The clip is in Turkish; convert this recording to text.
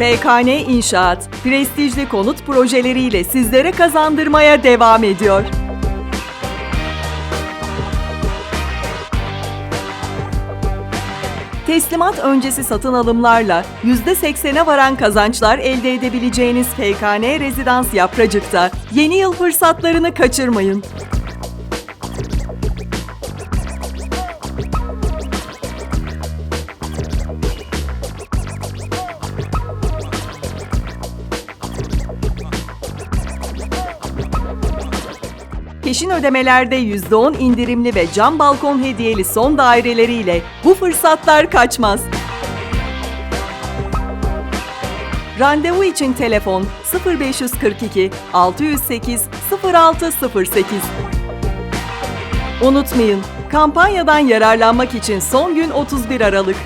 FKN İnşaat, prestijli konut projeleriyle sizlere kazandırmaya devam ediyor. Teslimat öncesi satın alımlarla %80'e varan kazançlar elde edebileceğiniz FKN Rezidans Yapracık'ta yeni yıl fırsatlarını kaçırmayın. Peşin ödemelerde %10 indirimli ve cam balkon hediyeli son daireleriyle bu fırsatlar kaçmaz. Randevu için telefon 0542 608 0608. Unutmayın, kampanyadan yararlanmak için son gün 31 Aralık.